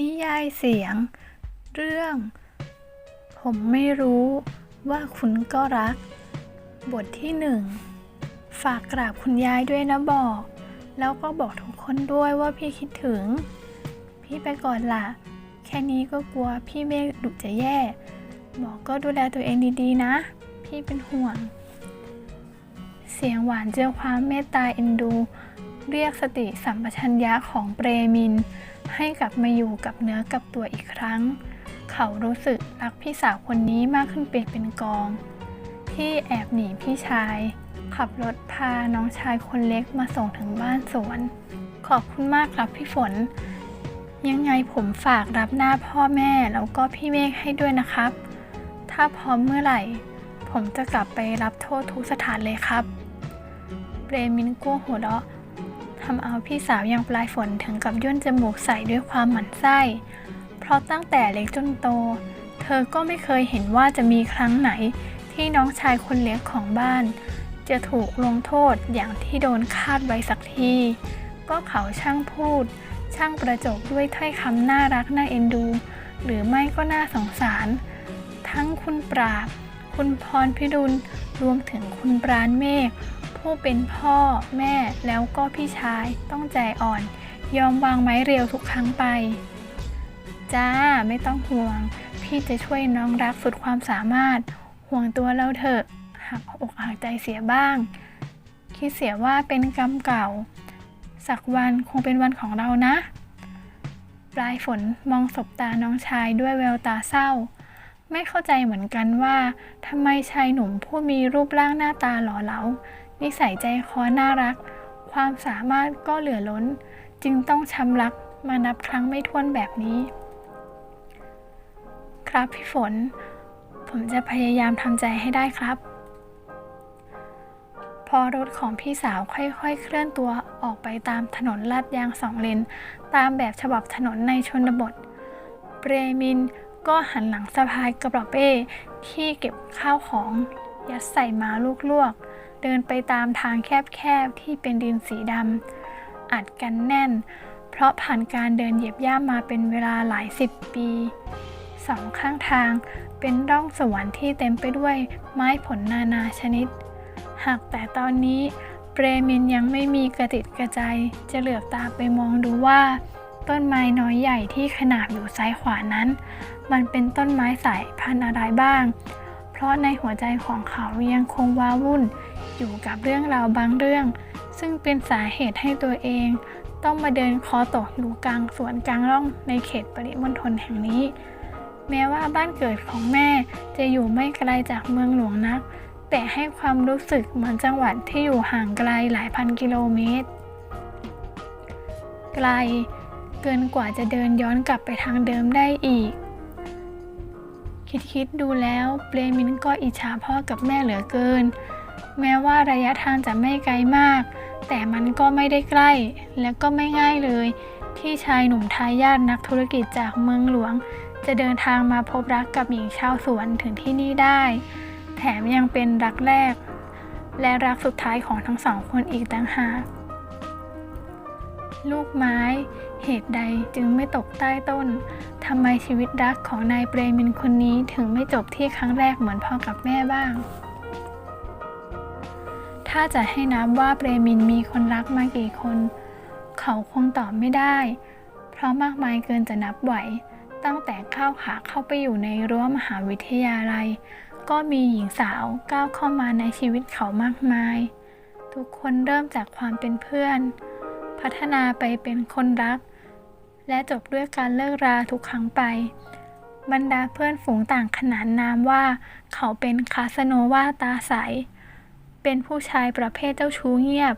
นิยายเสียง เรื่อง ผมไม่รู้ว่าคุณก็รัก บทที่หนึ่งฝากกราบคุณยายด้วยนะบอก แล้วก็บอกทุกคนด้วยว่าพี่คิดถึง พี่ไปก่อนละแค่นี้ก็กลัวพี่เมฆดุจะแย่ บอกก็ดูแลตัวเองดีๆนะ พี่เป็นห่วง เสียงหวานเจือความเมตตาเอ็นดู เรียกสติสัมปชัญญะของเปรมิน ให้กลับมาอยู่กับเนื้อกับตัวอีกครั้ง เขารู้สึกรักพี่สาวคนนี้มากขึ้นเป็นเป็นกอง พี่แอบหนีพี่ชาย ขับรถพาน้องชายคนเล็กมาส่งถึงบ้านสวน ขอบคุณมากครับพี่ฝน ยังไงผมฝากรับหน้าพ่อแม่แล้วก็พี่เมฆให้ด้วยนะครับ ถ้าพร้อมเมื่อไหร่ ผมจะกลับไปรับโทษทุกสถานเลยครับเปรมินกู้หัวเราะ ทำเอาพี่สาวย่างปลายฝนถึงกับย่นจมูกใส่ด้วยความหมั่นไส้ เพราะตั้งแต่เล็กจนโต เธอก็ไม่เคยเห็นว่าจะมีครั้งไหนที่น้องชายคนเล็กของบ้าน จะถูกลงโทษอย่างที่โดนคาดไว้สักที ก็เขาช่างพูด ช่างประจบด้วยถ้อยคำน่ารักน่าเอ็นดู หรือไม่ก็น่าสงสาร ทั้งคุณปราบ คุณพรพิรุณรวมถึงคุณปราณเมฆ ผู้เป็นพ่อแม่แล้วก็พี่ชายต้องใจอ่อน ยอมวางไม้เรียวทุกครั้งไป จ้าไม่ต้องห่วง พี่จะช่วยน้องรักสุดความสามารถ ห่วงตัวเราเถอะหักอกหักใจเสียบ้าง คิดเสียว่าเป็นกรรมเก่า สักวันคงเป็นวันของเรานะ ปลายฝนมองสบตาน้องชายด้วยแววตาเศร้า ไม่เข้าใจเหมือนกันว่าทำไมชายหนุ่มผู้มีรูปร่างหน้าตาหล่อเหลา นิสัยใจคอน่ารัก ความสามารถก็เหลือล้น จึงต้องช้ำรักมานับครั้งไม่ถ้วนแบบนี้ ครับพี่ฝน ผมจะพยายามทำใจให้ได้ครับ พอรถของพี่สาวค่อยๆ เคลื่อนตัวออกไปตามถนนลาดยางสองเลน ตามแบบฉบับถนนในชนบท เปรมินก็หันหลังสะพายกระเป๋าเป้ที่เก็บข้าวของยัดใส่มาลูกลวก เดินไปตามทางแคบๆที่เป็นดินสีดำอัดกันแน่น เพราะผ่านการเดินเหยียบย่ำมาเป็นเวลาหลายสิบปีสองข้างทางเป็นร่องสวรรค์ที่เต็มไปด้วยไม้ผลนานาชนิด หากแต่ตอนนี้เปรมินยังไม่มีกระติดกระใจ จะเหลือบตาไปมองดูว่า ต้นไม้น้อยใหญ่ที่ขนาบอยู่ซ้ายขวานั้น มันเป็นต้นไม้สายพันธุ์อะไรบ้าง เพราะในหัวใจของเขายังคงว้าวุ่น อยู่กับเรื่องราวบางเรื่อง ซึ่งเป็นสาเหตุให้ตัวเอง ต้องมาเดินคอตกอยู่กลางสวนกลางร่องในเขตปริมณฑลแห่งนี้ แม้ว่าบ้านเกิดของแม่จะอยู่ไม่ไกลจากเมืองหลวงนัก แต่ให้ความรู้สึกเหมือนจังหวัดที่อยู่ห่างไกลหลายพันกิโลเมตร ไกล เกินกว่าจะเดินย้อนกลับไปทางเดิมได้อีกคิดคิดๆดูแล้วเปรมินก็อิจฉาพ่อกับแม่เหลือเกิน แม้ว่าระยะทางจะไม่ไกลมาก แต่มันก็ไม่ได้ใกล้ และก็ไม่ง่ายเลย ที่ชายหนุ่มทายาทนักธุรกิจจากเมืองหลวง จะเดินทางมาพบรักกับหญิงชาวสวนถึงที่นี่ได้ แถมยังเป็นรักแรก และรักสุดท้ายของทั้งสองคนอีกต่างหากลูกไม้ เหตุใดจึงไม่ตกใต้ต้น ทำไมชีวิตรักของนายเปรมินคนนี้ถึงไม่จบที่ครั้งแรกเหมือนพ่อกับแม่บ้าง ถ้าจะให้นับว่าเปรมินมีคนรักมากี่คน เขาคงตอบไม่ได้ เพราะมากมายเกินจะนับไหว ตั้งแต่ก้าวขาเข้าไปอยู่ในรั้วมหาวิทยาลัย ก็มีหญิงสาวก้าวเข้ามาในชีวิตเขามากมาย ทุกคนเริ่มจากความเป็นเพื่อน พัฒนาไปเป็นคนรัก และจบด้วยการเลิกราทุกครั้งไป บรรดาเพื่อนฝูงต่างขนานนามว่า เขาเป็นคาสโนวาตาใส เป็นผู้ชายประเภทเจ้าชู้เงียบ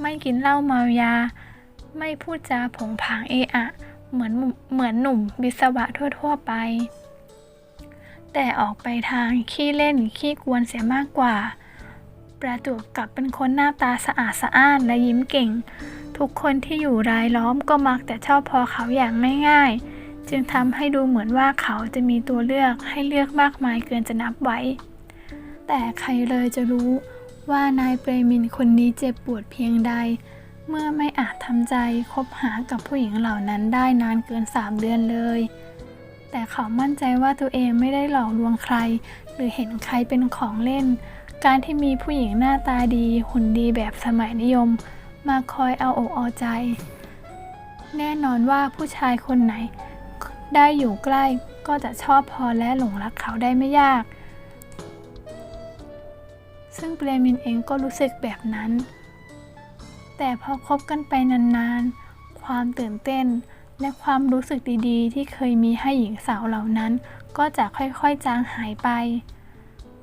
ไม่กินเหล้าเมายา ไม่พูดจาผงผางเอะอะ เหมือนเหมือนหนุ่มวิศวะทั่วๆไป แต่ออกไปทางขี้เล่นขี้กวนเสียมากกว่า ประจวบกับเป็นคนหน้าตาสะอาดสะอ้านและยิ้มเก่ง ทุกคนที่อยู่รายล้อมก็มักแต่ชอบพอเขาอย่างง่ายๆ จึงทำให้ดูเหมือนว่าเขาจะมีตัวเลือกให้เลือกมากมายเกินจะนับไว้ แต่ใครเลยจะรู้ ว่านายเปรมินคนนี้เจ็บปวดเพียงใด เมื่อไม่อาจทำใจคบหากับผู้หญิงเหล่านั้นได้นานเกิน3เดือนเลย แต่เขามั่นใจว่าตัวเองไม่ได้หลอกลวงใคร หรือเห็นใครเป็นของเล่น การที่มีผู้หญิงหน้าตาดีหุ่นดีแบบสมัยนิยม มาคอยเอาอกเอาใจ แน่นอนว่าผู้ชายคนไหน ได้อยู่ใกล้ก็จะชอบพอและหลงรักเขาได้ไม่ยาก ซึ่งเปรมินเองก็รู้สึกแบบนั้น แต่พอคบกันไปนานๆ ความตื่นเต้นและความรู้สึกดีๆ ที่เคยมีให้หญิงสาวเหล่านั้น ก็จะค่อยๆจางหายไป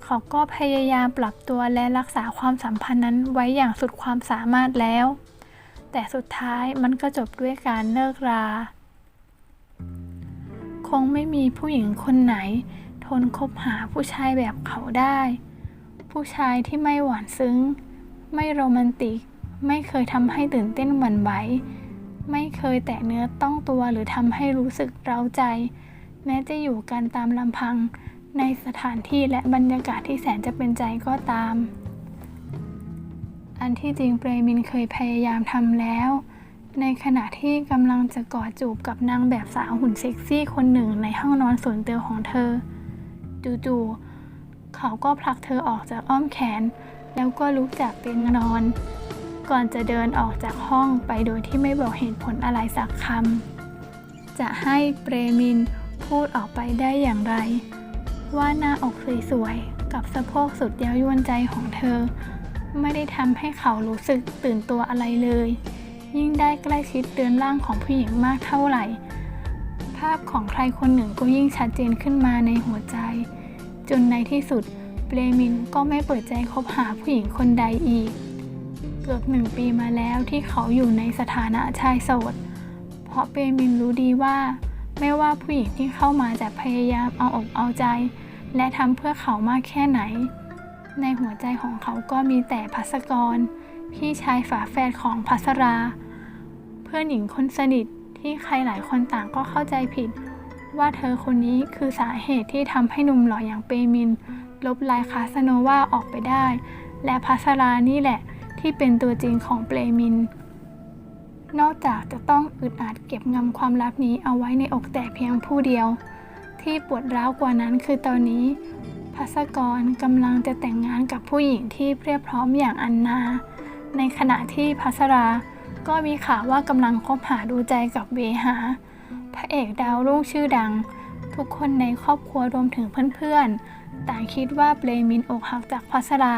เขาก็พยายามปรับตัวและรักษาความสัมพันธ์นั้นไว้อย่างสุดความสามารถแล้ว แต่สุดท้ายมันก็จบด้วยการเลิกรา คงไม่มีผู้หญิงคนไหน ทนคบหาผู้ชายแบบเขาได้ ผู้ชายที่ไม่หวานซึ้ง ไม่โรแมนติก ไม่เคยทำให้ตื่นเต้นหวั่นไหว ไม่เคยแตะเนื้อต้องตัวหรือทำให้รู้สึกเร้าใจ แม้จะอยู่กันตามลำพัง ในสถานที่และบรรยากาศที่แสนจะเป็นใจก็ตาม อันที่จริงเปรมินเคยพยายามทำแล้ว ในขณะที่กำลังจะกอดจูบกับนางแบบสาวหุ่นเซ็กซี่คนหนึ่งในห้องนอนส่วนตัวของเธอ จู่ๆ เขาก็ผลักเธอออกจากอ้อมแขน แล้วก็ลุกจากเตียงนอน ก่อนจะเดินออกจากห้องไปโดยที่ไม่บอกเหตุผลอะไรสักคำจะให้เปรมินพูดออกไปได้อย่างไร ว่าหน้าอกสวยๆกับสะโพกสุดเย้ายวนใจของเธอ ไม่ได้ทำให้เขารู้สึกตื่นตัวอะไรเลย ยิ่งได้ใกล้ชิดเดือนร่างของผู้หญิงมากเท่าไหร่ ภาพของใครคนหนึ่งก็ยิ่งชัดเจนขึ้นมาในหัวใจ นในที่สุดเปรมินก็ไม่เปิดใจคบหาผู้หญิงคนใดอีก เกือบหนึ่งปีมาแล้วที่เขาอยู่ในสถานะชายโสด เพราะเปรมินรู้ดีว่า ไม่ว่าผู้หญิงที่เข้ามาจะพยายามเอาอกเอาใจ และทำเพื่อเขามากแค่ไหน ในหัวใจของเขาก็มีแต่พัสกร พี่ชายฝาแฝดของพัสรา เพื่อนหญิงคนสนิทที่ใครหลายคนต่างก็เข้าใจผิด ว่าเธอคนนี้คือสาเหตุที่ทำให้หนุ่มหล่ออย่างเปมิน ลบลายคาสโนวาออกไปได้ และพัสรานี่แหละที่เป็นตัวจริงของเปมิน นอกจากจะต้องอึดอัดเก็บงำความลับนี้เอาไว้ในอกแต่เพียงผู้เดียว ที่ปวดร้าวกว่านั้นคือตอนนี้พัสกรกำลังจะแต่งงานกับผู้หญิงที่เพียบพร้อมอย่างอันนา ในขณะที่พัสราก็มีข่าวว่ากำลังคบหาดูใจกับเวหา พระเอกดาวรุ่งชื่อดัง ทุกคนในครอบครัวรวมถึงเพื่อนๆ ต่างคิดว่าเปรมินอกหักจากพัสรา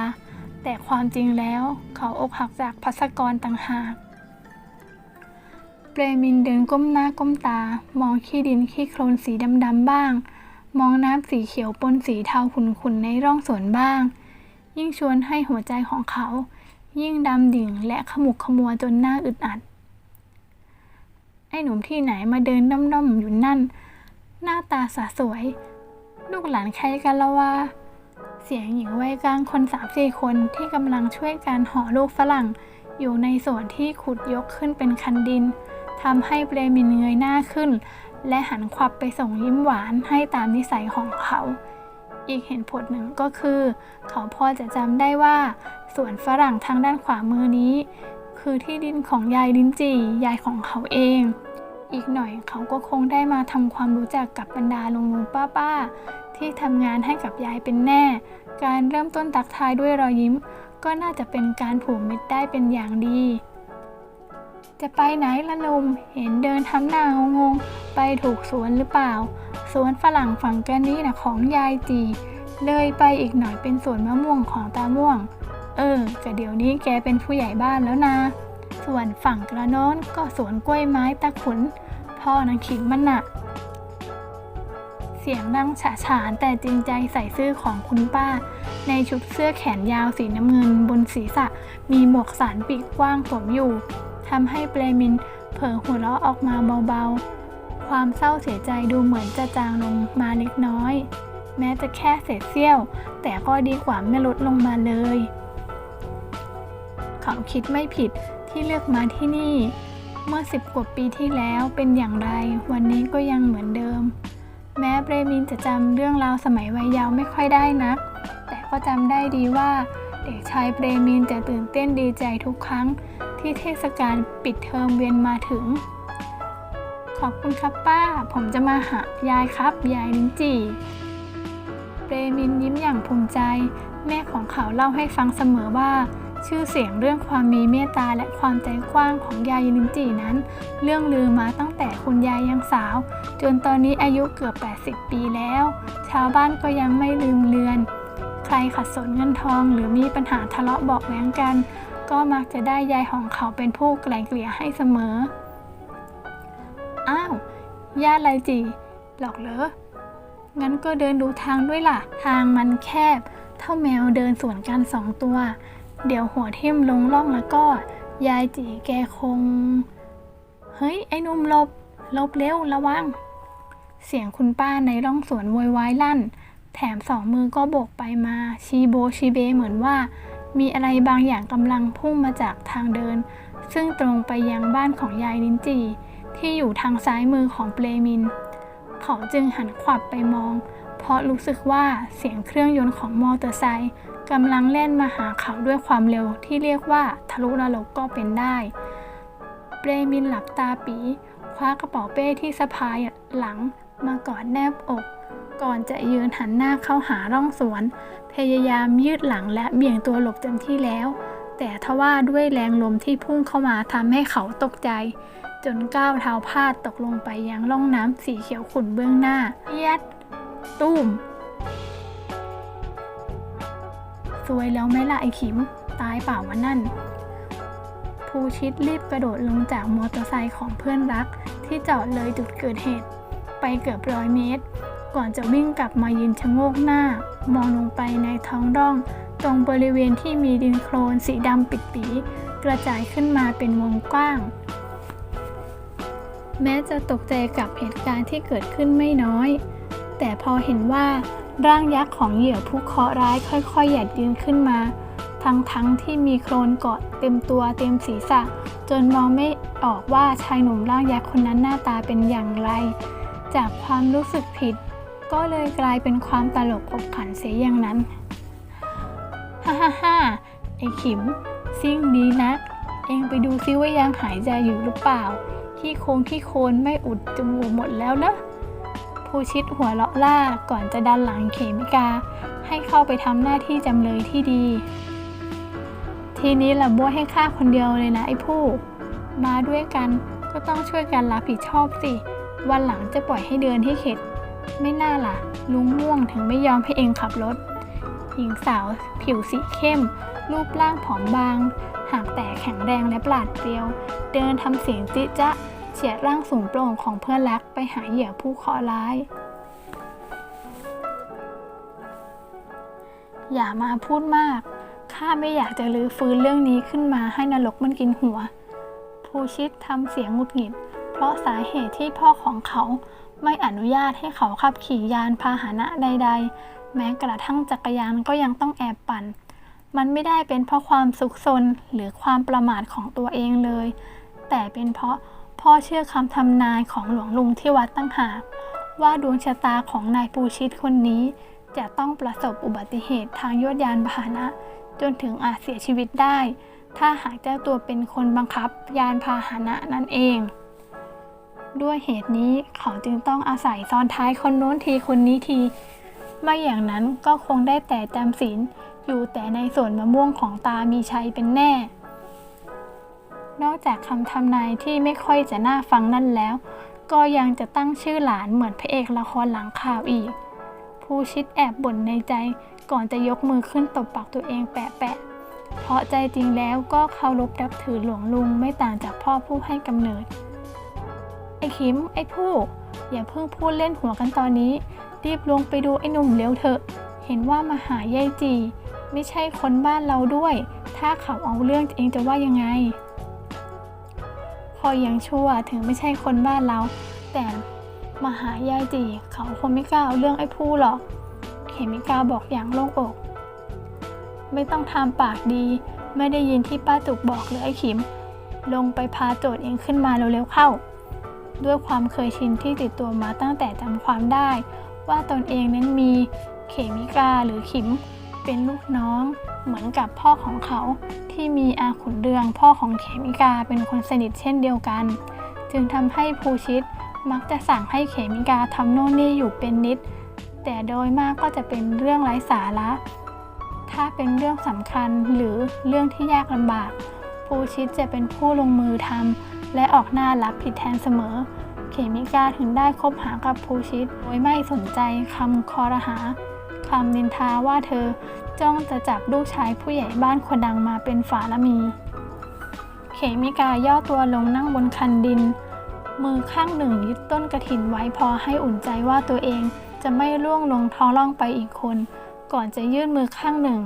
แต่ความจริงแล้วเขาอกหักจากพัสกรต่างหากเปรมินเดินก้มหน้าก้มตา มองขี้ดินขี้โคลนสีดำๆบ้าง มองน้ำสีเขียวปนสีเทาขุ่นๆในร่องสวนบ้าง ยิ่งชวนให้หัวใจของเขา ยิ่งดำดิ่งและขมุกขมัวจนหน้าอึดอัด อ้หนุ่มที่ไหนมาเดินด้อมๆอยู่นั่น หน้าตาสะสวย ลูกหลานใครกันละว่า เสียงหญิงวัยกลางคนสามสี่คนที่กำลังช่วยกันห่อลูกฝรั่ง อยู่ในส่วนที่ขุดยกขึ้นเป็นคันดินทำให้เปรมินเงยหน้าขึ้น และหันขวับไปส่งยิ้มหวานให้ตามนิสัยของเขา อีกเหตุผลหนึ่งก็คือ เขาพอจะจำได้ว่าสวนฝรั่งทางด้านขวามือนี้ คือที่ดินของยายลินจียายของเขาเอง อีกหน่อยเขาก็คงได้มาทำความรู้จักกับบรรดาลุงลุงป้าป้าที่ทำงานให้กับยายเป็นแน่ การเริ่มต้นตักทายด้วยรอยยิ้ม ก็น่าจะเป็นการผูกมิตรได้เป็นอย่างดี จะไปไหนละนุมเห็นเดินทำหน้างงๆ ไปถูกสวนหรือเปล่า สวนฝรั่งฝั่งกันนี้นะของยายจีเลยไปอีกหน่อยเป็นสวนมะม่วงของตาม่วง เออแต่เดี๋ยวนี้แกเป็นผู้ใหญ่บ้านแล้วนะ ส่วนฝั่งกระโน้นก็สวนกล้วยไม้ตะขุน พ่อนังขิงมันน่ะเสียงดังฉะฉานแต่จริงใจใส่ซื่อของคุณป้า ในชุดเสื้อแขนยาวสีน้ำเงินบนศีรษะมีหมวกสารปีกกว้างสวมอยู่ทำให้เปรมินเผลอหัวเราะออกมาเบาๆ ความเศร้าเสียใจดูเหมือนจะจางลงมาเล็กน้อย แม้จะแค่เศษเสี้ยว แต่ก็ดีกว่าไม่ลดลงมาเลย เขาคิดไม่ผิด ที่เลือกมาที่นี่ เมื่อสิบกว่าปีที่แล้วเป็นอย่างไร วันนี้ก็ยังเหมือนเดิม แม้เปรมินจะจำเรื่องราวสมัยวัยเยาว์ไม่ค่อยได้นัก แต่ก็จำได้ดีว่าเด็กชายเปรมินจะตื่นเต้นดีใจทุกครั้งที่เทศกาลปิดเทอมเวียนมาถึง ขอบคุณครับป้า ผมจะมาหายายครับ ยายลิ้นจี่เปรมินยิ้มอย่างภูมิใจ แม่ของเขาเล่าให้ฟังเสมอว่า ชื่อเสียงเรื่องความมีเมตตาและความใจกว้างของยายลินจีนั้น เรื่องลือมาตั้งแต่คุณยายยังสาว จนตอนนี้อายุเกือบ 80 ปีแล้ว ชาวบ้านก็ยังไม่ลืมเลือน ใครขัดสนเงินทอง หรือมีปัญหาทะเลาะเบาแว้งกัน ก็มักจะได้ยายของเขาเป็นผู้ไกล่เกลี่ยให้เสมอ อ้าวญาติไรจีหรอกเหรองั้นก็เดินดูทางด้วยล่ะ ทางมันแคบ เท่าแมวเดินสวนกันสองตัว เดี๋ยวหัวทิ่มลงร่องแล้วก็ ยายจีแกคง เฮ้ย ไอ้หนุ่มลบลบเร็วระวัง เสียงคุณป้าในร่องสวนโวยวายลั่น แถมสองมือก็โบกไปมาชีโบชีเบเหมือนว่า มีอะไรบางอย่างกำลังพุ่งมาจากทางเดิน ซึ่งตรงไปยังบ้านของยายลินจีที่อยู่ทางซ้ายมือของเปลมิน เขาจึงหันขวับไปมอง เพราะรู้สึกว่าเสียงเครื่องยนต์ของมอเตอร์ไซค์ กำลังเล่นมาหาเขาด้วยความเร็วที่เรียกว่าทะลุนรกก็เป็นได้ เปรมินหลับตาปี คว้ากระเป๋าเป้ที่สะพายหลังมากอดแนบอก ก่อนจะยืนหันหน้าเข้าหาร่องสวน พยายามยืดหลังและเบี่ยงตัวหลบเต็มที่แล้ว แต่ทว่าด้วยแรงลมที่พุ่งเข้ามาทำให้เขาตกใจ จนก้าวเท้าพลาดตกลงไปยังร่องน้ำสีเขียวขุ่นเบื้องหน้า เอียด ตุ้ม สวยแล้วไหมล่ะไอขิม ตายเปล่าวะนั่น ภูชิตรีบกระโดดลงจากมอเตอร์ไซค์ของเพื่อนรัก ที่จอดเลยจุดเกิดเหตุ ไปเกือบร้อยเมตร ก่อนจะวิ่งกลับมายืนชะโงกหน้า มองลงไปในท้องร่อง ตรงบริเวณที่มีดินโคลนสีดำปิดปี กระจายขึ้นมาเป็นวงกว้างแม้จะตกใจกับเหตุการณ์ที่เกิดขึ้นไม่น้อย แต่พอเห็นว่า ร่างยักษ์ของเหยื่อผู้เคราะห์ร้ายค่อยๆหยัดยืนขึ้นมา ทั้งๆที่มีโคลนเกาะเต็มตัวเต็มศีรษะ จนมองไม่ออกว่าชายหนุ่มร่างยักษ์คนนั้นหน้าตาเป็นอย่างไร จากความรู้สึกผิด ก็เลยกลายเป็นความตลกขบขันเสียอย่างนั้นฮ่าฮ่าฮ่าไอขิม ซิ่งดีนักเองไปดูซิว่ายังหายใจอยู่หรือเปล่าขี้โคงขี้โคลนไม่อุดจมูกหมดแล้วนะ ผู้ชิดหัวเราะล่าก่อนจะดันหลังเขมิกา ให้เข้าไปทำหน้าที่จำเลยที่ดี ทีนี้ละบ้วให้ข้าคนเดียวเลยนะไอ้ผู้ มาด้วยกันก็ต้องช่วยกันรับผิดชอบสิ วันหลังจะปล่อยให้เดินให้เข็ด ไม่น่าล่ะ ลุงม่วงถึงไม่ยอมให้เองขับรถ หญิงสาวผิวสีเข้ม รูปร่างผอมบาง หากแต่แข็งแรงและปราดเปรียว เดินทำเสียงจิจ๊ะ เฉียดร่างสูงโปร่งของเพื่อนรักไปหาเหยื่อผู้เคราะห์ร้าย อย่ามาพูดมาก ข้าไม่อยากจะลื้อฟื้นเรื่องนี้ขึ้นมาให้นรกมันกินหัวภูชิตทำเสียงหงุดหงิด เพราะสาเหตุที่พ่อของเขาไม่อนุญาตให้เขาขับขี่ยานพาหนะใด ๆ แม้กระทั่งจักรยานก็ยังต้องแอบปั่น มันไม่ได้เป็นเพราะความสุขสนหรือความประมาทของตัวเองเลย แต่เป็นเพราะ พ่อเชื่อคำทำนายของหลวงลุงที่วัดตั้งหากว่าดวงชะตาของนายปูชิตคนนี้ จะต้องประสบอุบัติเหตุทางยวดยานพาหนะ จนถึงอาจเสียชีวิตได้ ถ้าหากเจ้าตัวเป็นคนบังคับยานพาหนะนั่นเอง ด้วยเหตุนี้เขาจึงต้องอาศัยซ้อนท้ายคนโน้นทีคนนี้ที ไม่อย่างนั้นก็คงได้แต่จำศีลอยู่แต่ในสวนมะม่วงของตามีชัยเป็นแน่ นอกจากคำทำนายที่ไม่ค่อยจะน่าฟังนั่นแล้ว ก็ยังจะตั้งชื่อหลานเหมือนพระเอกละครหลังข่าวอีก ผู้ชิดแอบบ่นในใจก่อนจะยกมือขึ้นตบปากตัวเองแปะๆ เพราะใจจริงแล้วก็เคารพนับถือหลวงลุงไม่ต่างจากพ่อผู้ให้กำเนิด ไอ้คิม ไอ้ผู้ อย่าเพิ่งพูดเล่นหัวกันตอนนี้ รีบลงไปดูไอ้หนุ่มเร็วเถอะ เห็นว่ามาหายายจี ไม่ใช่คนบ้านเราด้วย ถ้าเขาเอาเรื่องเองจะว่ายังไง พอยังชั่วถึงไม่ใช่คนบ้านเรา แต่มาหายายจีเขาคงไม่กล้าเอาเรื่องไอ้ผู้หรอก เขมิกาบอกอย่างโล่งอก ไม่ต้องทำปากดี ไม่ได้ยินที่ป้าจุกบอกเลยไอ้ขิม ลงไปพาโจทย์เองขึ้นมาเร็วๆเข้า ด้วยความเคยชินที่ติดตัวมาตั้งแต่จำความได้ ว่าตนเองนั้นมีเขมิกาหรือขิม เป็นลูกน้องเหมือนกับพ่อของเขาที่มีอาขุนเรืองพ่อของเขมิกาเป็นคนสนิทเช่นเดียวกัน จึงทำให้ภูชิตมักจะสั่งให้เขมิกาทำโน่นนี่อยู่เป็นนิด แต่โดยมากก็จะเป็นเรื่องไร้สาระ ถ้าเป็นเรื่องสำคัญหรือเรื่องที่ยากลำบาก ภูชิตจะเป็นผู้ลงมือทำและออกหน้ารับผิดแทนเสมอ เขมิกาถึงได้คบหากับภูชิตโดยไม่สนใจคำคอรหา คำนินทาว่าเธอจ้องจะจับลูกชายผู้ใหญ่บ้านคนดังมาเป็นฝาละมี เขมิกาย่อตัวลงนั่งบนคันดิน มือข้างหนึ่งยึดต้นกระถินไว้พอให้อุ่นใจว่าตัวเองจะไม่ล่วงลงท้องร่องไปอีกคน ก่อนจะยื่นมือข้างหนึ่ง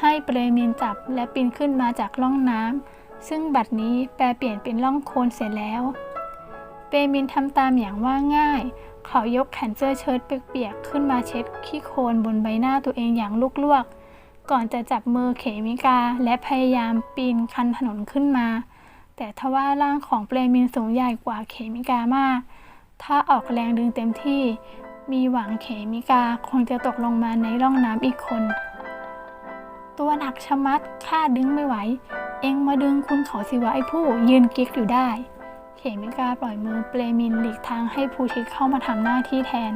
ให้เปรมินจับและปีนขึ้นมาจากร่องน้ำซึ่งบัดนี้แปลเปลี่ยนเป็นร่องโคลนเสร็จแล้ว เปรมินทำตามอย่างว่าง่าย เขายกแขนเสื้อเชิ้ตเปียกๆขึ้นมาเช็ดขี้โคลนบนใบหน้าตัวเองอย่างลวกๆ ก่อนจะจับมือเขมิกาและพยายามปีนคันถนนขึ้นมา แต่ทว่าร่างของเปรมินสูงใหญ่กว่าเขมิกามาก ถ้าออกแรงดึงเต็มที่ มีหวังเขมิกาคงจะตกลงมาในร่องน้ำอีกคน ตัวหนักชะมัดข้าดึงไม่ไหว เองมาดึงคุณเขาสิวะไอ้ผู้ยืนกิ๊กอยู่ได้ เขมิกาปล่อยมือเปรมินหลีกทางให้ภูชิตเข้ามาทำหน้าที่แทน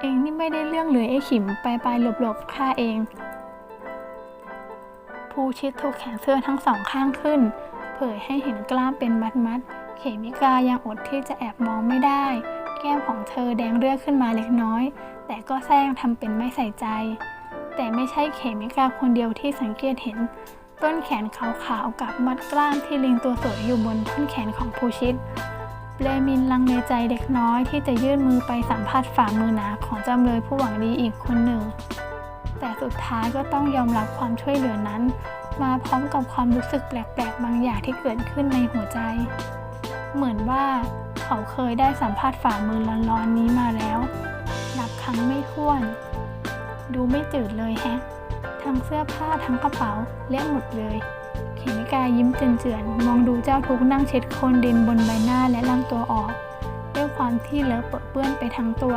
เองนี่ไม่ได้เรื่องเลยไอ้ขิมไปไปหลบหลบๆข้าเองภูชิตถูกแขนเสื้อทั้งสองข้างขึ้น เผยให้เห็นกล้ามเป็นมัดมัดๆเขมิกายังอดที่จะแอบมองไม่ได้ แก้มของเธอแดงเลือดขึ้นมาเล็กน้อย แต่ก็แซงทำเป็นไม่ใส่ใจ แต่ไม่ใช่เขมิกาคนเดียวที่สังเกตเห็น ต้นแขนขาวๆกับมัดกล้ามที่ลิงตัวสวยอยู่บนท่อนแขนของภูชิตเปลมินลังเลใจเล็กน้อยที่จะยื่นมือไปสัมผัสฝ่ามือหนาของจำเลยผู้หวังดีอีกคนหนึ่ง แต่สุดท้ายก็ต้องยอมรับความช่วยเหลือนั้น มาพร้อมกับความรู้สึกแปลกๆ บางอย่างที่เกิดขึ้นในหัวใจ เหมือนว่าเขาเคยได้สัมผัสฝ่ามือร้อนๆนี้มาแล้ว นับครั้งไม่ถ้วน ดูไม่จืดเลยแฮะ ทั้งเสื้อผ้าทั้งกระเป๋าเละหมดเลย เขมิกายิ้มเจือนๆมองดูเจ้าทุกข์นั่งเช็ดโคลนดินบนใบหน้าและลำตัวออก ด้วยความที่เลอะเปอะเปื้อนไปทั้งตัว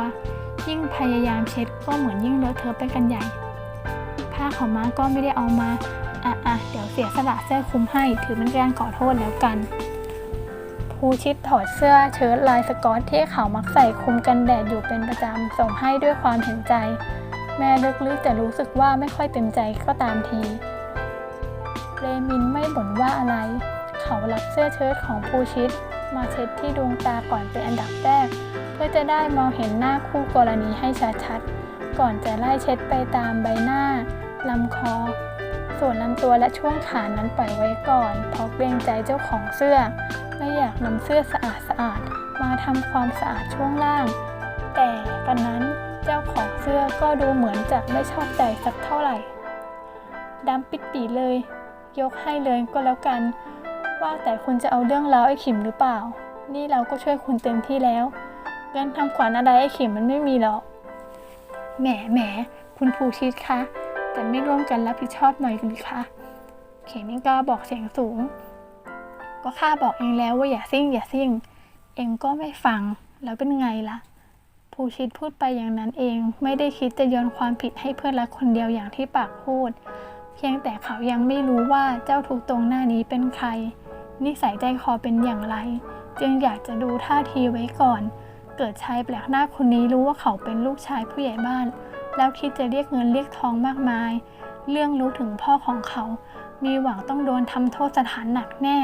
ยิ่งพยายามเช็ดก็เหมือนยิ่งเลอะเทอะไปกันใหญ่ ผ้าขาวม้าก็ไม่ได้เอามาอะอะเดี๋ยวเสียสละเสื้อคลุมให้ถือเป็นการขอโทษแล้วกันภูชิตถอดเสื้อเชิ้ตลายสกอตที่เขามักใส่คลุมกันแดดอยู่เป็นประจำส่งให้ด้วยความเห็นใจ แม่ลึกๆแต่รู้สึกว่าไม่ค่อยเต็มใจก็ตามทีเรมินไม่บ่นว่าอะไร เขารับเสื้อเชิ้ตของภูชิตมาเช็ดที่ดวงตาก่อนเป็นอันดับแรก เพื่อจะได้มองเห็นหน้าคู่กรณีให้ชัดๆ ก่อนจะไล่เช็ดไปตามใบหน้าลำคอ ส่วนลำตัวและช่วงขานั้นปล่อยไว้ก่อน เพราะเกรงใจเจ้าของเสื้อ ไม่อยากนำเสื้อสะอาดๆมาทำความสะอาดช่วงล่าง แต่ตอนนั้น เจ้าของเสื้อก็ดูเหมือนจะไม่ชอบใจสักเท่าไหร่ดำปิดปีเลย ยกให้เลยก็แล้วกัน ว่าแต่คุณจะเอาเรื่องราวไอ้ขิมหรือเปล่า นี่เราก็ช่วยคุณเต็มที่แล้วเงินทำขวัญอะไรไอ้ขิมมันไม่มีหรอก แหมแหมคุณภูชิตคะแต่ไม่ร่วมกันรับผิดชอบหน่อยหรือคะเขมิงกาบอกเสียงสูง ก็ข้าบอกเองแล้วว่าอย่าซิ่งอย่าซิ่ง เองก็ไม่ฟังแล้วเป็นไงล่ะ ภูชิตพูดไปอย่างนั้นเอง ไม่ได้คิดจะโยนความผิดให้เพื่อนรักคนเดียวอย่างที่ปากพูด เพียงแต่เขายังไม่รู้ว่าเจ้าทุกตรงหน้านี้เป็นใคร นิสัยใจคอเป็นอย่างไร จึงอยากจะดูท่าทีไว้ก่อน เกิดชายแปลกหน้าคนนี้รู้ว่าเขาเป็นลูกชายผู้ใหญ่บ้าน แล้วคิดจะเรียกเงินเรียกทองมากมาย เรื่องรู้ถึงพ่อของเขา มีหวังต้องโดนทำโทษสถานหนักแน่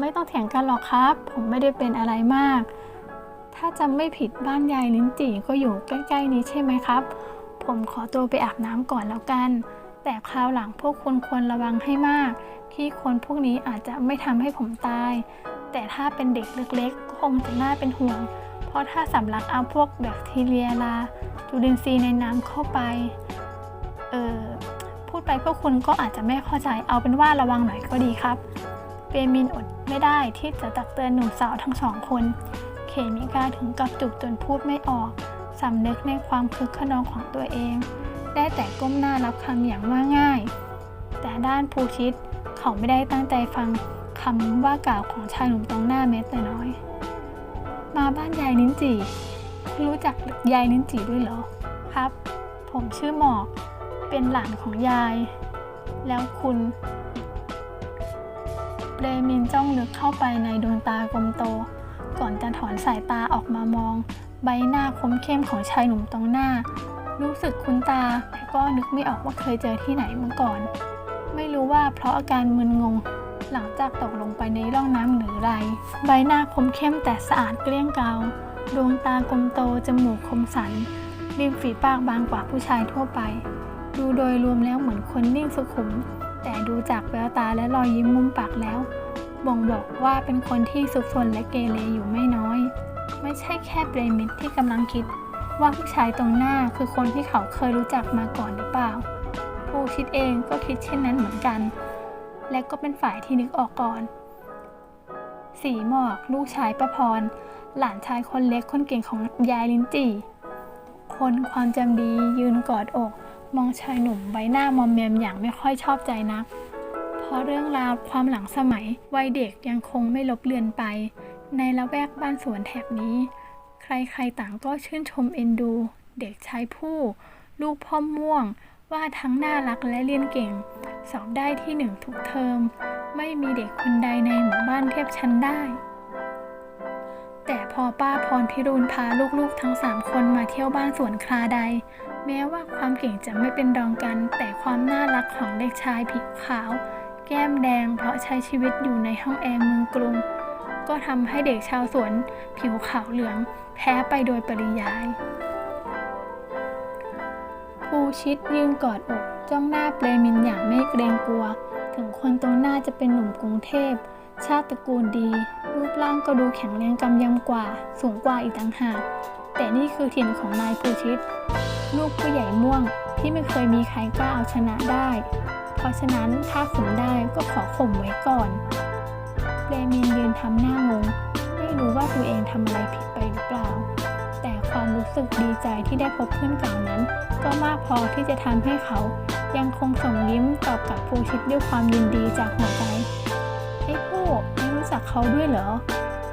ไม่ต้องเถียงกันหรอกครับ ผมไม่ได้เป็นอะไรมาก ถ้าจำไม่ผิดบ้านยายลิ้นจี่ก็อยู่ใกล้ ๆ นี้ใช่ไหมครับ ผมขอตัวไปอาบน้ำก่อนแล้วกัน แต่คราวหลังพวกคุณควรระวังให้มาก ที่คนพวกนี้อาจจะไม่ทำให้ผมตาย แต่ถ้าเป็นเด็กเล็กๆคงจะน่าเป็นห่วง เพราะถ้าสำลักเอาพวกแบคทีเรียลาจุลินทรีย์ในน้ำเข้าไปเออพูดไปพวกคุณก็อาจจะไม่เข้าใจเอาเป็นว่าระวังหน่อยก็ดีครับเปมินอดไม่ได้ที่จะตักเตือนหนุ่มสาวทั้งสองคน เคมิกาถึงกับจุกจนพูดไม่ออก สำนึกในความคึกขนองของตัวเอง ได้แต่ก้มหน้ารับคำอย่างว่าง่าย แต่ด้านภูชิตเขาไม่ได้ตั้งใจฟังคำว่ากล่าวของชายหนุ่มตรงหน้าแม้แต่น้อย มาบ้านยายลิ้นจีรู้จักยายลิ้นจีด้วยเหรอ ครับ ผมชื่อหมอก เป็นหลานของยาย แล้วคุณเรมินจ้องลึกเข้าไปในดวงตากลมโต ก่อนจะถอนสายตาออกมามอง ใบหน้าคมเข้มของชายหนุ่มตรงหน้า รู้สึกคุ้นตาแต่ก็นึกไม่ออกว่าเคยเจอที่ไหนมาก่อน ไม่รู้ว่าเพราะอาการมึนงง หลังจากตกลงไปในร่องน้ำหรือไร ใบหน้าคมเข้มแต่สะอาดเกลี้ยงเกาดวงตากลมโตจมูกคมสันริมฝีปากบางกว่าผู้ชายทั่วไป ดูโดยรวมแล้วเหมือนคนนิ่งสุขุม แต่ดูจากแววตาและรอยยิ้มมุมปากแล้ว บ่งบอกว่าเป็นคนที่สุขสนและเกเรอยู่ไม่น้อย ไม่ใช่แค่เบรมิดที่กำลังคิด ว่าผู้ชายตรงหน้าคือคนที่เขาเคยรู้จักมาก่อนหรือเปล่า ผู้คิดเองก็คิดเช่นนั้นเหมือนกัน และก็เป็นฝ่ายที่นึกออกก่อน สีหมอกลูกชายประพร หลานชายคนเล็กคนเก่งของยายลินจีคนความจำดียืนกอดอก มองชายหนุ่มใบหน้ามอมแมมอย่างไม่ค่อยชอบใจนัก เพราะเรื่องราวความหลังสมัยวัยเด็กยังคงไม่ลบเลือนไป ในละแวกบ้านสวนแถบนี้ ใครๆต่างก็ชื่นชมเอ็นดู เด็กชายผู้ ลูกพ่อม่วง ว่าทั้งน่ารักและเรียนเก่ง สอบได้ที่หนึ่งทุกเทอม ไม่มีเด็กคนใดในหมู่บ้านเทียบชั้นได้ แต่พอป้าพรพิรุณพาลูกๆทั้งสามคนมาเที่ยวบ้านสวนคราใดแม้ว่าความเก่งจะไม่เป็นรองกัน แต่ความน่ารักของเด็กชายผิวขาว แก้มแดงเพราะใช้ชีวิตอยู่ในห้องแอร์เมืองกรุง ก็ทำให้เด็กชาวสวน ผิวขาวเหลือง แพ้ไปโดยปริยาย ภูชิดยืนกอดอกจ้องหน้าเปรมินอย่างไม่เกรงกลัว ถึงคนตรงหน้าจะเป็นหนุ่มกรุงเทพ ชาติตระกูลดี รูปร่างก็ดูแข็งแรงกำยำกว่า สูงกว่าอีกต่างหากแต่นี่คือถิ่นของนายภูชิต ลูกผู้ใหญ่ม่วงที่ไม่เคยมีใครกล้าเอาชนะได้ เพราะฉะนั้นถ้าข่มได้ก็ขอข่มไว้ก่อนเปรมินยืนทำหน้างง ไม่รู้ว่าตัวเองทำอะไรผิดไปหรือเปล่า แต่ความรู้สึกดีใจที่ได้พบเพื่อนเก่านั้น ก็มากพอที่จะทำให้เขายังคงส่งยิ้มตอบกับภูชิตด้วยความยินดีจากหัวใจไอ้ผู้ไม่รู้จักเขาด้วยเหรอ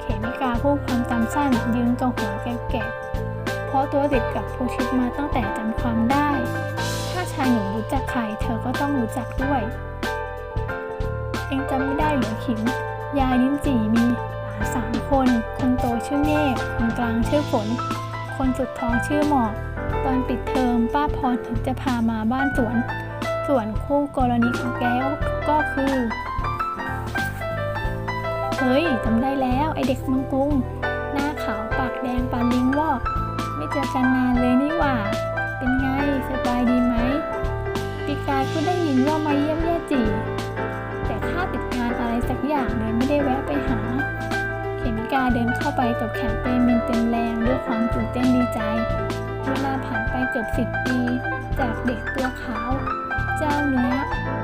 เขมิกาผู้ความจำสั้นยืนกับหัวแก่ๆเพราะตัวติดกับภูชิตมาตั้งแต่จำความได้ ชายหนุ่มรู้จักใคร เธอก็ต้องรู้จักด้วย เองจำไม่ได้เหรอขิม ยายลิ้นจี่มีหลานสามคน คนโตชื่อเมฆคนกลางชื่อฝน คนสุดท้องชื่อหมอก ตอนปิดเทอมป้าพรถึงจะพามาบ้านสวน ส่วนคู่กรณีของแกก็คือ เฮ้ยจำได้แล้วไอเด็กมังกรุงหน้าขาวปากแดงปานลิงวอกไม่เจอกันนานเลยนี่หว่า เป็นไงสบายดีไหม กายก็ได้ยินว่ามาเยี่ยมแย่จีแต่ข้าติดงานอะไรสักอย่างเลยไม่ได้แวะไปหา เขมิกาเดินเข้าไปตบแขนเปมินเต็มแรงด้วยความตื่นเต้นดีใจ เวลาผ่านไปเกือบสิบปี จากเด็กตัวขาว เจ้าเนื้อ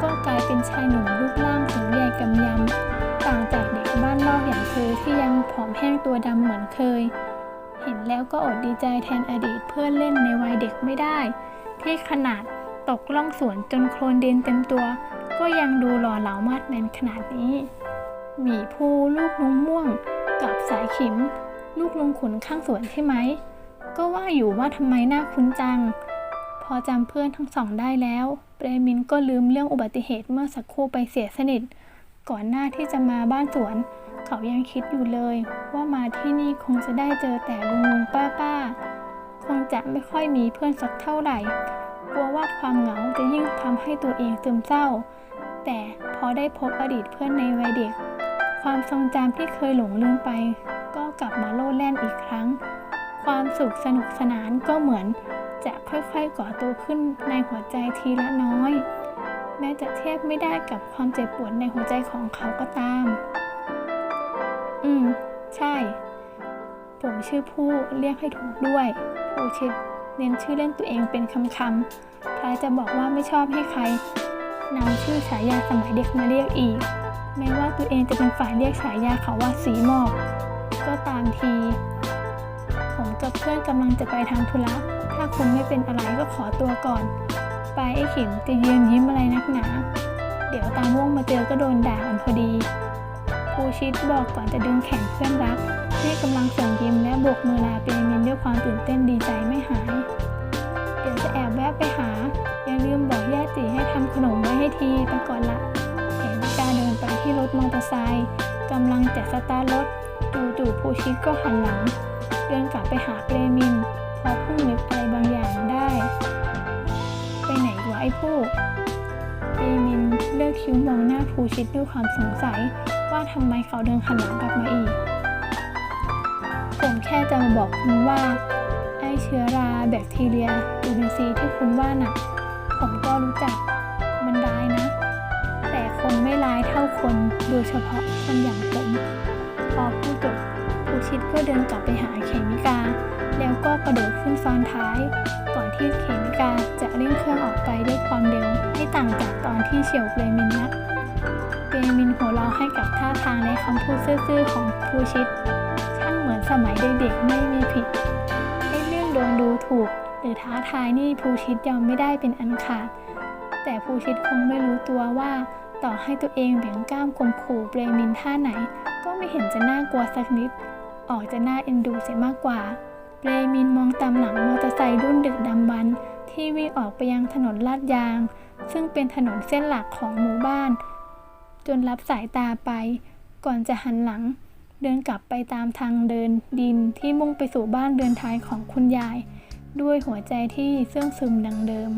ก็กลายเป็นชายหนุ่มรูปร่างสูงใหญ่กำยำ ต่างจากเด็กบ้านนอกอย่างเธอที่ยังผอมแห้งตัวดำเหมือนเคย เห็นแล้วก็อดดีใจแทนอดีตเพื่อนเล่นในวัยเด็กไม่ได้ ที่ขนาด ตกล่องสวนจนโคลนเดนเต็มตัว ก็ยังดูหล่อเหลามาดแมนขนาดนี้หมีภูลูกลุงม่วง กับสายขิม ลูกลุงขุนข้างสวนใช่ไหม ก็ว่าอยู่ว่าทำไมหน้าคุ้นจัง พอจำเพื่อนทั้งสองได้แล้ว เปรมินก็ลืมเรื่องอุบัติเหตุเมื่อสักครู่ไปเสียสนิท ก่อนหน้าที่จะมาบ้านสวน เขายังคิดอยู่เลย ว่ามาที่นี่คงจะได้เจอแต่ลุงลุงป้าป้าคงจะไม่ค่อยมีเพื่อนสักเท่าไหร่ กลัวว่าความเหงาจะยิ่งทำให้ตัวเองซึมเศร้า แต่พอได้พบอดีตเพื่อนในวัยเด็ก ความทรงจำที่เคยหลงลืมไป ก็กลับมาโลดแล่นอีกครั้ง ความสุขสนุกสนานก็เหมือนจะค่อยๆก่อตัวขึ้นในหัวใจทีละน้อย แม้จะเทียบไม่ได้กับความเจ็บปวดในหัวใจของเขาก็ตาม อืม ใช่ ผมชื่อผู้เรียกให้ถูกด้วย ผู้ชิด เน้นชื่อเล่นตัวเองเป็นคำๆคล้ายจะบอกว่าไม่ชอบให้ใครนำชื่อฉายาสมัยเด็กมาเรียกอีก แม้ว่าตัวเองจะเป็นฝ่ายเรียกฉายาเขาว่าสีหมอก ก็ตามที ผมกับเพื่อนกำลังจะไปทางธุระ ถ้าคุณไม่เป็นอะไรก็ขอตัวก่อน ไปไอ้ขิมจะยืนยิ้มอะไรนักหนา เดี๋ยวตามว่งมาเจอก็โดนด่ากันพอดี ภูชิตบอกก่อนจะดึงแขนเพื่อนรักที่กำลังส่งยิ้มและโบกมือลาเปรมินด้วยความตื่นเต้นดีใจไม่หาย เดี๋ยวจะแอบแวะไปหา อย่าลืมบอกย่าจีให้ทำขนมไว้ให้ทีไปก่อนละเขมิกาเดินไปที่รถมอเตอร์ไซค์กำลังจะสตาร์ทรถจู่ๆภูชิตก็หันหลัง เดินกลับไปหาเปรมินพราะเพิ่งนึกอะไรบางอย่างได้ ไปไหนวะไอ้ผู้เปรมินเลือกคิ้วมองหน้าภูชิตด้วยความสงสัย ว่าทำไมเขาเดินหันหลังกลับมาอีก ผมแค่จะมาบอกคุณว่า ไอเชื้อราแบคทีเรียจูลินทรีย์ที่คุณว่าน่ะ ผมก็รู้จัก มันร้ายนะ แต่คงไม่ร้ายเท่าคนโดยเฉพาะคนอย่างผม พอพูดจบภูชิตก็เดินกลับไปหาเขมิกา แล้วก็กระโดดขึ้นซ้อนท้าย ก่อนที่เขมิกาจะเร่งเครื่องออกไปด้วยความเร็ว ไม่ต่างจากตอนที่เฉียวเปรมินนัก เปรมินหัวเราะให้กับท่าทางและคำพูดซื่อๆของภูชิต ช่างเหมือนสมัยเด็กๆไม่มีผิดไอ้เรื่องโดนดูถูก หรือท้าทายนี่ภูชิตยอมไม่ได้เป็นอันขาด แต่ภูชิตคงไม่รู้ตัวว่าต่อให้ตัวเองเบี่ยงกล้ามข่มขู่เปรมินท่าไหน ก็ไม่เห็นจะน่ากลัวสักนิด ออกจะน่าเอ็นดูเสียมากกว่า เปรมินมองตามหลังมอเตอร์ไซค์รุ่นดึกดำบรรที่วิ่งออกไปยังถนนลาดยาง ซึ่งเป็นถนนเส้นหลักของหมู่บ้าน จนรับสายตาไป ก่อนจะหันหลัง เดินกลับไปตามทางเดินดินที่มุ่งไปสู่บ้านเรือนทายของคุณยาย ด้วยหัวใจที่เสื่องซึมดังเดิม